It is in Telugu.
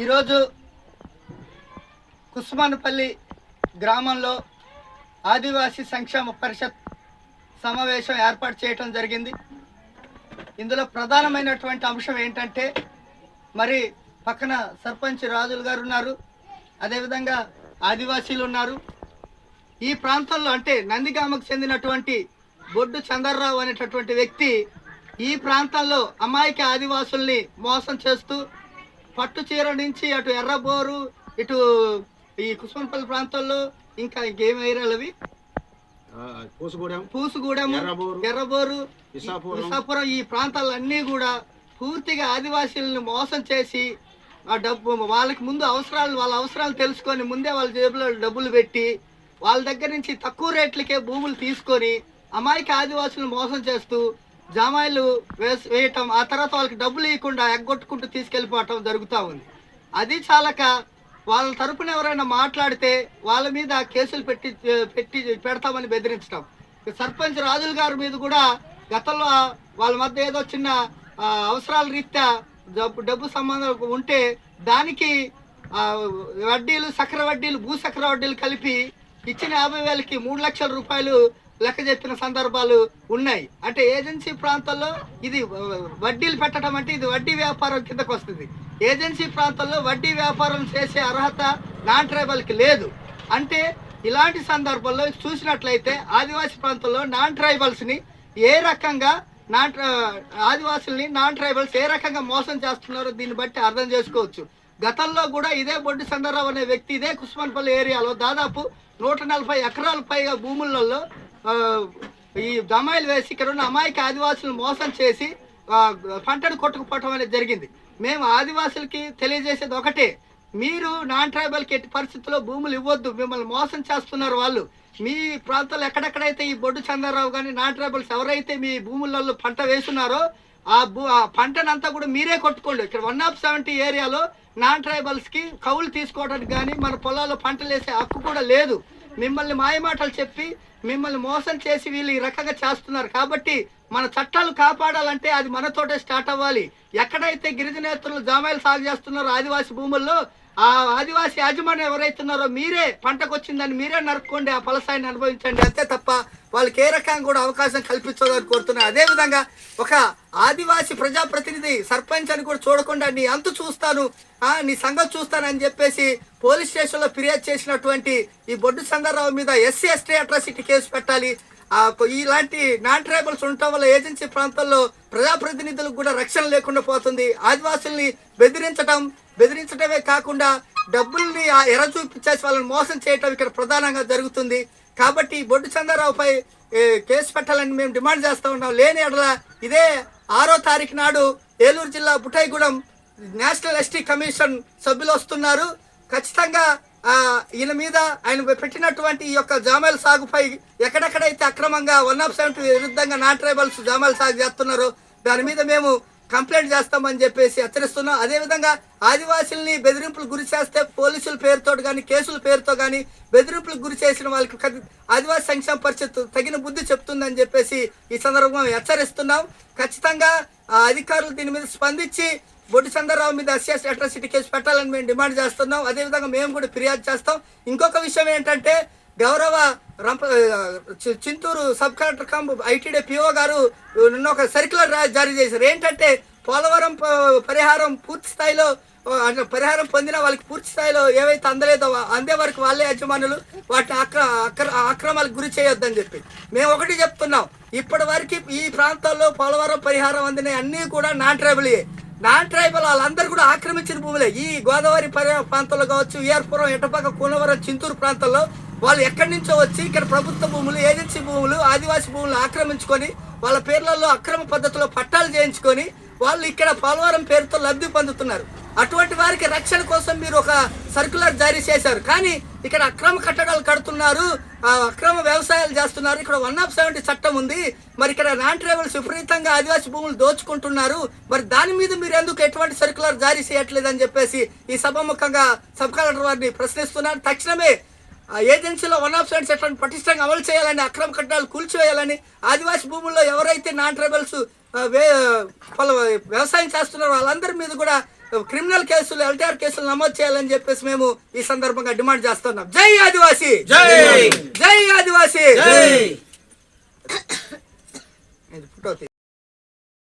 ఈరోజు కుస్మానపల్లి గ్రామంలో ఆదివాసీ సంక్షేమ పరిషత్ సమావేశం ఏర్పాటు చేయటం జరిగింది. ఇందులో ప్రధానమైనటువంటి అంశం ఏంటంటే మరి పక్కన సర్పంచ్ రాజులు గారు ఉన్నారు అదేవిధంగా ఆదివాసీలు ఉన్నారు. ఈ ప్రాంతంలో అంటే నందిగామకు చెందినటువంటి బొడ్డు చందర్రావు అనేటటువంటి వ్యక్తి ఈ ప్రాంతంలో అమాయక ఆదివాసుల్ని మోసం చేస్తూ పట్టు చీర నుంచి అటు ఎర్రబోరు ఇటు ఈ కుసుమపల్లి ప్రాంతంలో ఇంకా ఇంకేం ఏరియాలు అవి పూసుగూడెం పూసుగూడెం ఎర్రబోరు. విసాపురం ఈ ప్రాంతాలన్నీ కూడా పూర్తిగా ఆదివాసీలను మోసం చేసి ఆ డబ్బు వాళ్ళకి ముందు అవసరాలు వాళ్ళ అవసరాలు తెలుసుకొని ముందే వాళ్ళ జేబులో డబ్బులు పెట్టి వాళ్ళ దగ్గర నుంచి తక్కువ రేట్లకే భూములు తీసుకొని అమాయక ఆదివాసులను మోసం చేస్తూ జామాయిలు వేసి వేయటం ఆ తర్వాత వాళ్ళకి డబ్బులు ఇవ్వకుండా ఎగ్గొట్టుకుంటూ తీసుకెళ్ళిపోవటం జరుగుతూ ఉంది. అది చాలక వాళ్ళ తరపున ఎవరైనా మాట్లాడితే వాళ్ళ మీద కేసులు పెట్టి పెట్టి పెడతామని బెదిరించడం సర్పంచ్ రాజుల గారి మీద కూడా గతంలో వాళ్ళ మధ్య ఏదో చిన్న అవసరాల రీత్యా డబ్బు డబ్బు సంబంధం ఉంటే దానికి వడ్డీలు సక్ర వడ్డీలు భూసక్ర వడ్డీలు కలిపి ఇచ్చిన యాభై వేలకి మూడు లక్షల రూపాయలు లెక్క చెప్పిన సందర్భాలు ఉన్నాయి. అంటే ఏజెన్సీ ప్రాంతాల్లో ఇది వడ్డీలు పెట్టడం అంటే ఇది వడ్డీ వ్యాపారం కిందకు వస్తుంది. ఏజెన్సీ ప్రాంతాల్లో వడ్డీ వ్యాపారం చేసే అర్హత నాన్ ట్రైబల్కి లేదు. అంటే ఇలాంటి సందర్భాల్లో చూసినట్లయితే ఆదివాసీ ప్రాంతంలో నాన్ ట్రైబల్స్ని ఏ రకంగా నాన్ ఆదివాసుల్ని నాన్ ట్రైబల్స్ ఏ రకంగా మోసం చేస్తున్నారో దీన్ని బట్టి అర్థం చేసుకోవచ్చు. గతంలో కూడా ఇదే బొడ్డు చంద్రరావు అనే వ్యక్తి ఇదే కుస్మాన్పల్లి ఏరియాలో దాదాపు నూట నలభై ఎకరాల పైగా భూములలో ఈ దమాయిలు వేసి ఇక్కడ ఉన్న అమాయక ఆదివాసులను మోసం చేసి పంటను కొట్టుకుపోవటం అనేది జరిగింది. మేము ఆదివాసులకి తెలియజేసేది ఒకటే మీరు నాన్ ట్రైబల్కి ఎట్టి పరిస్థితుల్లో భూములు ఇవ్వద్దు మిమ్మల్ని మోసం చేస్తున్నారు వాళ్ళు. మీ ప్రాంతాల్లో ఎక్కడెక్కడైతే ఈ బొడ్డు చంద్రరావు కానీ నాన్ ట్రైబల్స్ ఎవరైతే మీ భూములలో పంట వేస్తున్నారో ఆ భూ ఆ పంటనంతా కూడా మీరే కొట్టుకోండి. ఇక్కడ వన్ ఆఫ్ సెవెంటీ ఏరియాలో నాన్ ట్రైబల్స్కి కౌలు తీసుకోవడానికి కానీ మన పొలాల్లో పంటలు వేసే హక్కు కూడా లేదు. మిమ్మల్ని మాయమాటలు చెప్పి మిమ్మల్ని మోసం చేసి వీళ్ళు ఈ రకంగా చేస్తున్నారు. కాబట్టి మన చట్టాలు కాపాడాలంటే అది మనతోటే స్టార్ట్ అవ్వాలి. ఎక్కడైతే గిరిజనేతలు జామాయిలు సాగు చేస్తున్నారో ఆదివాసీ భూముల్లో ఆ ఆదివాసీ యాజమాన్యం ఎవరైతున్నారో మీరే పంటకు వచ్చిందని మీరే నరుక్కోండి ఆ ఫలసాయిని అనుభవించండి. అంతే తప్ప వాళ్ళకి ఏ రకంగా కూడా అవకాశం కల్పించదని కోరుతున్నారు. అదేవిధంగా ఒక ఆదివాసీ ప్రజాప్రతినిధి సర్పంచ్ అని కూడా చూడకుండా నీ అంతు చూస్తాను నీ సంగతి చూస్తానని చెప్పేసి పోలీస్ స్టేషన్లో ఫిర్యాదు చేసినటువంటి ఈ బొడ్డు సంగారావు మీద ఎస్సీ ఎస్టీ అట్రాసిటీ కేసు పెట్టాలి. ఇలాంటి నాన్ ట్రైబల్స్ ఉండటం వల్ల ఏజెన్సీ ప్రాంతాల్లో ప్రజాప్రతినిధులకు కూడా రక్షణ లేకుండా పోతుంది. ఆదివాసుల్ని బెదిరించడం బెదిరించడమే కాకుండా డబ్బుల్ని ఆ ఎర చూపించేసి వాళ్ళని మోసం చేయటం ఇక్కడ ప్రధానంగా జరుగుతుంది. కాబట్టి బొడ్డు చంద్రరావుపై కేసు పెట్టాలని మేము డిమాండ్ చేస్తూ ఉన్నాం. లేని ఎడల ఇదే ఆరో తారీఖు నాడు ఏలూరు జిల్లా బుటైగూడెం నేషనల్ ఎస్టీ కమిషన్ సభ్యులు వస్తున్నారు. ఖచ్చితంగా ఈయన మీద ఆయన పెట్టినటువంటి ఈ యొక్క జామాయిల సాగుపై ఎక్కడెక్కడైతే అక్రమంగా వన్ ఆఫ్ సెవెంటీ విరుద్ధంగా నాన్ ట్రైబల్స్ జామాయిల సాగు చేస్తున్నారో దాని మీద మేము కంప్లైంట్ చేస్తామని చెప్పేసి హెచ్చరిస్తున్నాం. అదేవిధంగా ఆదివాసుల్ని బెదిరింపులు గురి చేస్తే పోలీసుల పేరుతో కానీ కేసుల పేరుతో కానీ బెదిరింపులకు గురి చేసిన వాళ్ళకి ఆదివాసి ఆదివాసీ సంక్షేమ పరిషత్ తగిన బుద్ధి చెప్తుందని చెప్పేసి ఈ సందర్భంగా హెచ్చరిస్తున్నాం. ఖచ్చితంగా ఆ అధికారులు దీని మీద స్పందించి బొడ్డు చంద్రరావు మీద ఎస్ఎస్ అట్రాసిటీ కేసు పెట్టాలని మేము డిమాండ్ చేస్తున్నాం. అదేవిధంగా మేము కూడా ఫిర్యాదు చేస్తాం. ఇంకొక విషయం ఏంటంటే గౌరవ Rampa Chintur sub collector cum ITD PO గారు నిన్న ఒక సర్క్యులర్ జారీ చేశారు. ఏంటంటే పోలవరం పరిహారం పూర్తి స్థాయిలో అంటే పరిహారం పొందిన వాళ్ళకి పూర్తి స్థాయిలో ఏవైతే అందలేదో అందే వరకు వాళ్ళే యజమానులు వాటిని అక్ర అక్ర అక్రమాలకు గురి చేయొద్దని చెప్పి. మేము ఒకటి చెప్తున్నాం. ఇప్పటి వరకు ఈ ప్రాంతాల్లో పోలవరం పరిహారం అందిన అన్నీ కూడా నాన్ ట్రైబుల్ నాన్ ట్రైబల్ వాళ్ళందరూ కూడా ఆక్రమించిన భూములే. ఈ గోదావరి పరి ప్రాంతంలో కావచ్చు ఏర్పురం ఎటపక్క కూనవరం చింతూరు ప్రాంతాల్లో వాళ్ళు ఎక్కడి నుంచో వచ్చి ఇక్కడ ప్రభుత్వ భూములు ఏజెన్సీ భూములు ఆదివాసీ భూములు ఆక్రమించుకొని వాళ్ళ పేర్లలో అక్రమ పద్ధతిలో పట్టాలు చేయించుకొని వాళ్ళు ఇక్కడ పోలవరం పేరుతో లబ్ధి పొందుతున్నారు. అటువంటి వారికి రక్షణ కోసం మీరు ఒక సర్క్యులర్ జారీ చేశారు. కానీ ఇక్కడ అక్రమ కట్టడాలు కడుతున్నారు అక్రమ వ్యవసాయాలు చేస్తున్నారు. ఇక్కడ వన్ ఆఫ్ సెవెంటీ చట్టం ఉంది. మరి ఇక్కడ నాన్ ట్రైబల్స్ విపరీతంగా ఆదివాసీ భూములు దోచుకుంటున్నారు. మరి దాని మీద మీరు ఎందుకు ఎటువంటి సర్క్యులర్ జారీ చేయట్లేదని చెప్పేసి ఈ సభాముఖంగా సబ్ కలెక్టర్ వారిని ప్రశ్నిస్తున్నారు. తక్షణమే ఆ ఏజెన్సీలో వన్ ఆఫ్ సెవెన్ చట్టాన్ని పటిష్టంగా అమలు చేయాలని అక్రమ కట్టడాలు కూల్చివేయాలని ఆదివాసీ భూముల్లో ఎవరైతే నాన్ ట్రైబల్స్ వ్యవసాయం చేస్తున్నారో వాళ్ళందరి మీద కూడా క్రిమినల్ కేసులు ఎల్టీఆర్ కేసులు నమోదు చేయాలని చెప్పేసి మేము ఈ సందర్భంగా డిమాండ్ చేస్తున్నాం. జై ఆదివాసీ! జై! జై ఆదివాసీ! ఇది ఫోటో.